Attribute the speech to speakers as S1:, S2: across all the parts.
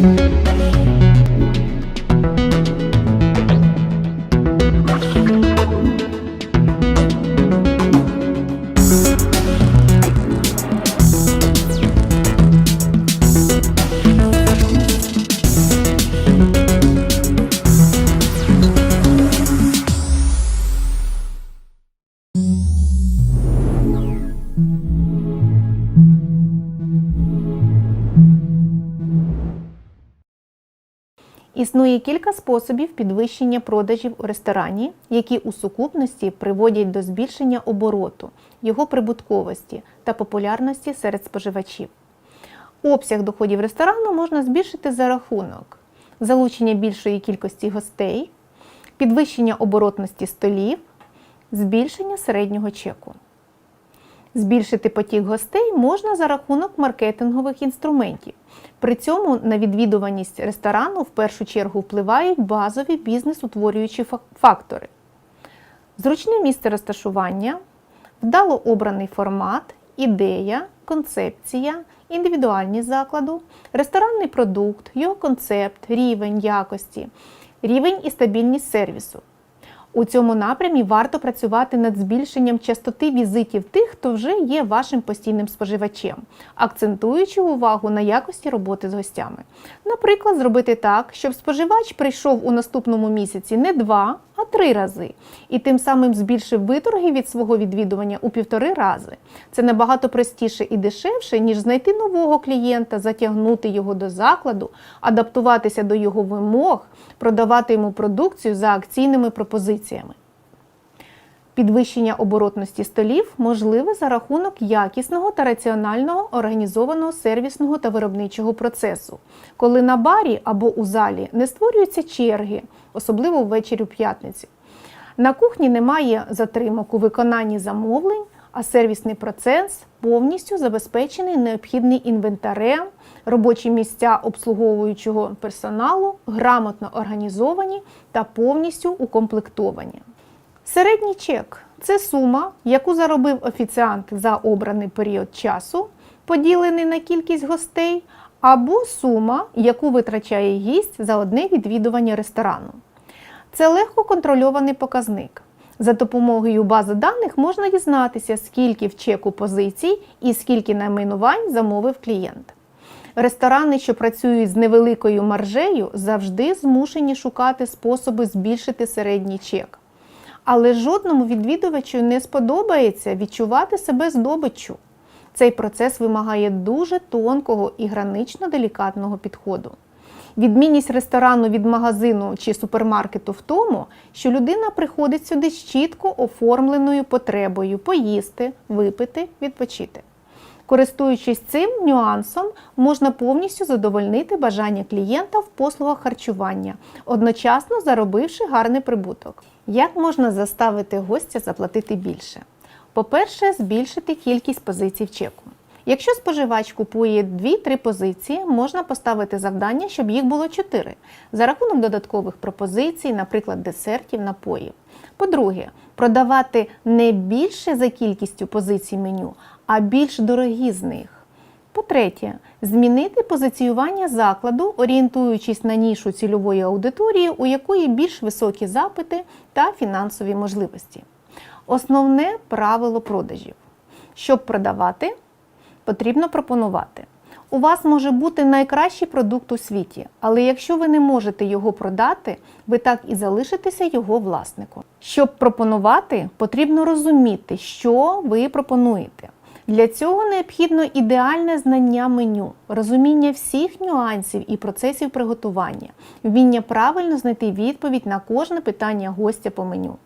S1: thank you Існує кілька способів підвищення продажів у ресторані, які у сукупності приводять до збільшення обороту, його прибутковості та популярності серед споживачів. Обсяг доходів ресторану можна збільшити за рахунок залучення більшої кількості гостей, підвищення оборотності столів, збільшення середнього чеку. Збільшити потік гостей можна за рахунок маркетингових інструментів. При цьому на відвідуваність ресторану в першу чергу впливають базові бізнес-утворюючі фактори. Зручне місце розташування, вдало обраний формат, ідея, концепція, індивідуальність закладу, ресторанний продукт, його концепт, рівень якості, рівень і стабільність сервісу. У цьому напрямі варто працювати над збільшенням частоти візитів тих, хто вже є вашим постійним споживачем, акцентуючи увагу на якості роботи з гостями. Наприклад, зробити так, щоб споживач прийшов у наступному місяці не два, а три рази, і тим самим збільшив виторги від свого відвідування у півтори рази. Це набагато простіше і дешевше, ніж знайти нового клієнта, затягнути його до закладу, адаптуватися до його вимог, продавати йому продукцію за акційними пропозиціями. Підвищення оборотності столів можливе за рахунок якісного та раціонального організованого сервісного та виробничого процесу, коли на барі або у залі не створюються черги, особливо ввечері у п'ятниці. На кухні немає затримок у виконанні замовлень, а сервісний процес повністю забезпечений необхідний інвентарем, робочі місця обслуговуючого персоналу грамотно організовані та повністю укомплектовані. Середній чек це сума, яку заробив офіціант за обраний період часу, поділений на кількість гостей, або сума, яку витрачає гість за одне відвідування ресторану. Це легко контрольований показник. За допомогою бази даних можна дізнатися, скільки в чеку позицій і скільки найменувань замовив клієнт. Ресторани, що працюють з невеликою маржею, завжди змушені шукати способи збільшити середній чек. Але жодному відвідувачу не сподобається відчувати себе здобиччю. Цей процес вимагає дуже тонкого і гранично делікатного підходу. Відмінність ресторану від магазину чи супермаркету в тому, що людина приходить сюди з чітко оформленою потребою поїсти, випити, відпочити. Користуючись цим нюансом, можна повністю задовольнити бажання клієнта в послугах харчування, одночасно заробивши гарний прибуток. Як можна заставити гостя заплатити більше? По-перше, збільшити кількість позицій в чеку. Якщо споживач купує 2-3 позиції, можна поставити завдання, щоб їх було 4, за рахунок додаткових пропозицій, наприклад, десертів, напоїв. По-друге, продавати не більше за кількістю позицій меню, а більш дорогі з них. По-третє, змінити позиціювання закладу, орієнтуючись на нішу цільової аудиторії, у якої більш високі запити та фінансові можливості. Основне правило продажів. Щоб продавати, потрібно пропонувати. У вас може бути найкращий продукт у світі, але якщо ви не можете його продати, ви так і залишитеся його власником. Щоб пропонувати, потрібно розуміти, що ви пропонуєте. Для цього необхідно ідеальне знання меню, розуміння всіх нюансів і процесів приготування, вміння правильно знайти відповідь на кожне питання гостя по меню.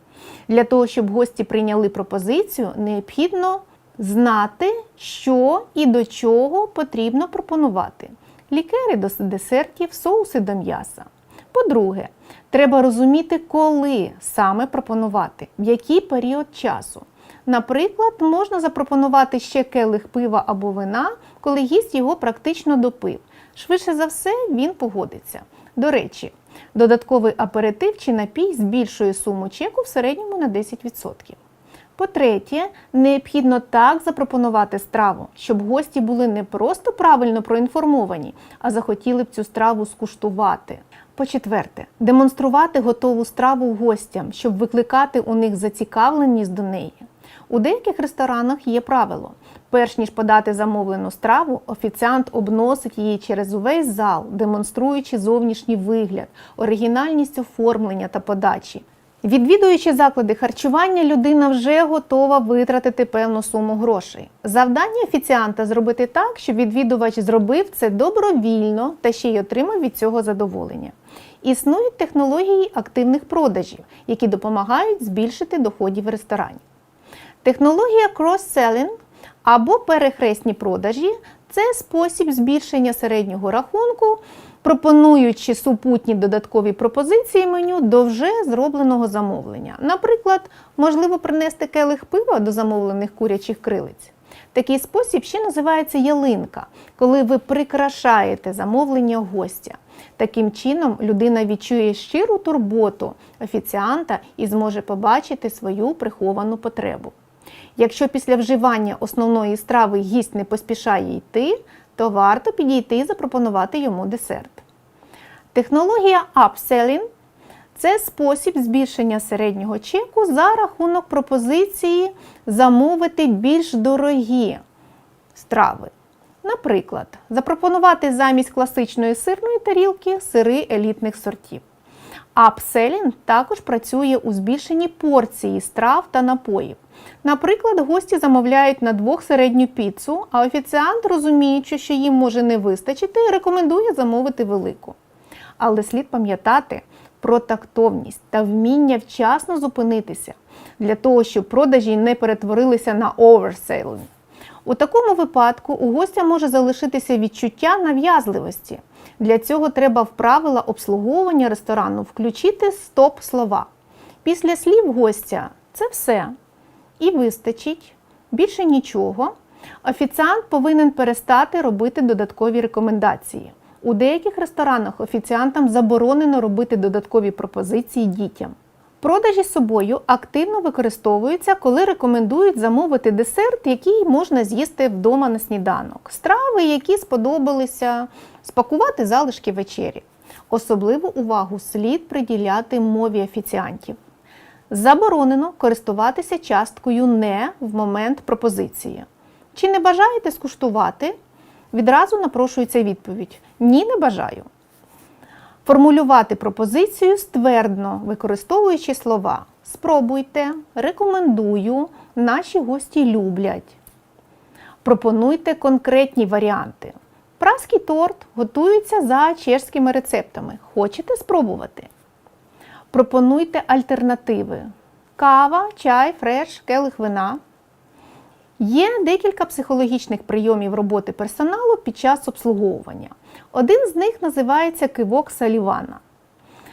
S1: Для того, щоб гості прийняли пропозицію, необхідно знати, що і до чого потрібно пропонувати. Лікери до десертів, соуси до м'яса. По-друге, треба розуміти, коли саме пропонувати, в який період часу. Наприклад, можна запропонувати ще келих пива або вина, коли гість його практично допив. Швидше за все, він погодиться. До речі, додатковий аперитив чи напій збільшує суму чеку в середньому на 10%. По-третє, необхідно так запропонувати страву, щоб гості були не просто правильно проінформовані, а захотіли б цю страву скуштувати. По-четверте, демонструвати готову страву гостям, щоб викликати у них зацікавленість до неї. У деяких ресторанах є правило: перш ніж подати замовлену страву, офіціант обносить її через увесь зал, демонструючи зовнішній вигляд, оригінальність оформлення та подачі. Відвідуючи заклади харчування, людина вже готова витратити певну суму грошей. Завдання офіціанта зробити так, щоб відвідувач зробив це добровільно та ще й отримав від цього задоволення. Існують технології активних продажів, які допомагають збільшити доходів ресторані. Технологія крос-селінг або перехресні продажі це спосіб збільшення середнього рахунку, пропонуючи супутні додаткові пропозиції меню до вже зробленого замовлення. Наприклад, можливо принести келих пива до замовлених курячих крилиць. Такий спосіб ще називається ялинка, коли ви прикрашаєте замовлення гостя. Таким чином людина відчує щиру турботу офіціанта і зможе побачити свою приховану потребу. Якщо після вживання основної страви гість не поспішає йти, то варто підійти і запропонувати йому десерт. Технологія upselling – це спосіб збільшення середнього чеку за рахунок пропозиції замовити більш дорогі страви. Наприклад, запропонувати замість класичної сирної тарілки сири елітних сортів. Апселінг також працює у збільшенні порції страв та напоїв. Наприклад, гості замовляють на двох середню піцу, а офіціант, розуміючи, що їм може не вистачити, рекомендує замовити велику. Але слід пам'ятати про тактовність та вміння вчасно зупинитися для того, щоб продажі не перетворилися на оверсейлинг. У такому випадку у гостя може залишитися відчуття нав'язливості. Для цього треба в правила обслуговування ресторану включити стоп-слова. Після слів гостя це все. І вистачить, більше нічого. Офіціант повинен перестати робити додаткові рекомендації. У деяких ресторанах офіціантам заборонено робити додаткові пропозиції дітям. Продажі собою активно використовуються, коли рекомендують замовити десерт, який можна з'їсти вдома на сніданок, страви, які сподобалися, спакувати залишки вечері. Особливу увагу слід приділяти мові офіціантів. Заборонено користуватися часткою не в момент пропозиції. Чи не бажаєте скуштувати? Відразу напрошується відповідь: Ні, не бажаю. Формулювати пропозицію ствердно, використовуючи слова спробуйте, рекомендую, наші гості люблять. Пропонуйте конкретні варіанти. Праский торт готується за чешськими рецептами. Хочете спробувати? Пропонуйте альтернативи: кава, чай, фреш, келих вина. Є декілька психологічних прийомів роботи персоналу під час обслуговування. Один з них називається кивок Салівана.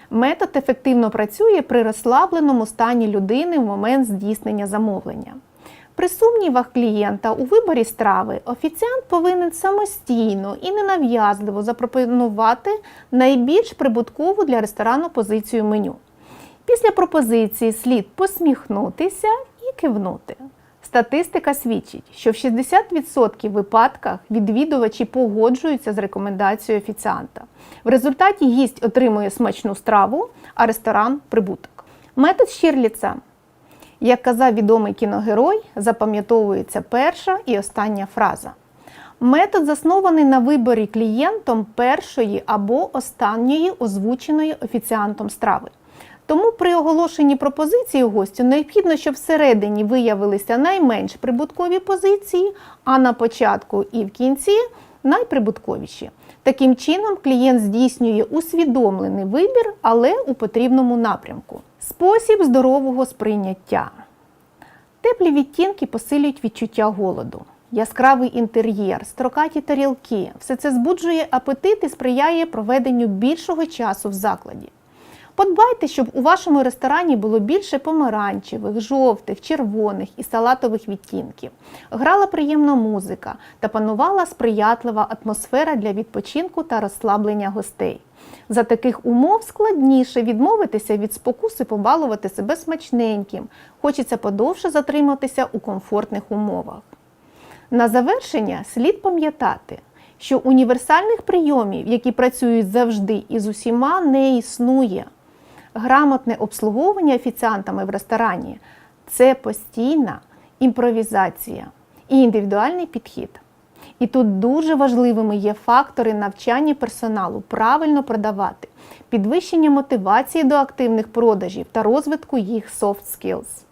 S1: Метод ефективно працює при розслабленому стані людини в момент здійснення замовлення. При сумнівах клієнта у виборі страви офіціант повинен самостійно і ненав'язливо запропонувати найбільш прибуткову для ресторану позицію меню. Після пропозиції слід посміхнутися і кивнути. Статистика свідчить, що в 60% випадках відвідувачі погоджуються з рекомендацією офіціанта. В результаті гість отримує смачну страву, а ресторан прибуток. Метод Щірліца. Як казав відомий кіногерой, запам'ятовується перша і остання фраза. Метод заснований на виборі клієнтом першої або останньої озвученої офіціантом страви. Тому при оголошенні пропозиції гостю необхідно, щоб всередині виявилися найменш прибуткові позиції, а на початку і в кінці найприбутковіші. Таким чином, клієнт здійснює усвідомлений вибір, але у потрібному напрямку. Спосіб здорового сприйняття. Теплі відтінки посилюють відчуття голоду. Яскравий інтер'єр, строкаті тарілки все це збуджує апетит і сприяє проведенню більшого часу в закладі. Подбайте, щоб у вашому ресторані було більше помаранчевих, жовтих, червоних і салатових відтінків. Грала приємна музика та панувала сприятлива атмосфера для відпочинку та розслаблення гостей. За таких умов складніше відмовитися від спокуси побалувати себе смачненьким. Хочеться подовше затриматися у комфортних умовах. На завершення слід пам'ятати, що універсальних прийомів, які працюють завжди і з усіма, не існує. Грамотне обслуговування офіціантами в ресторані це постійна імпровізація і індивідуальний підхід. І тут дуже важливими є фактори навчання персоналу правильно продавати, підвищення мотивації до активних продажів та розвитку їх soft skills.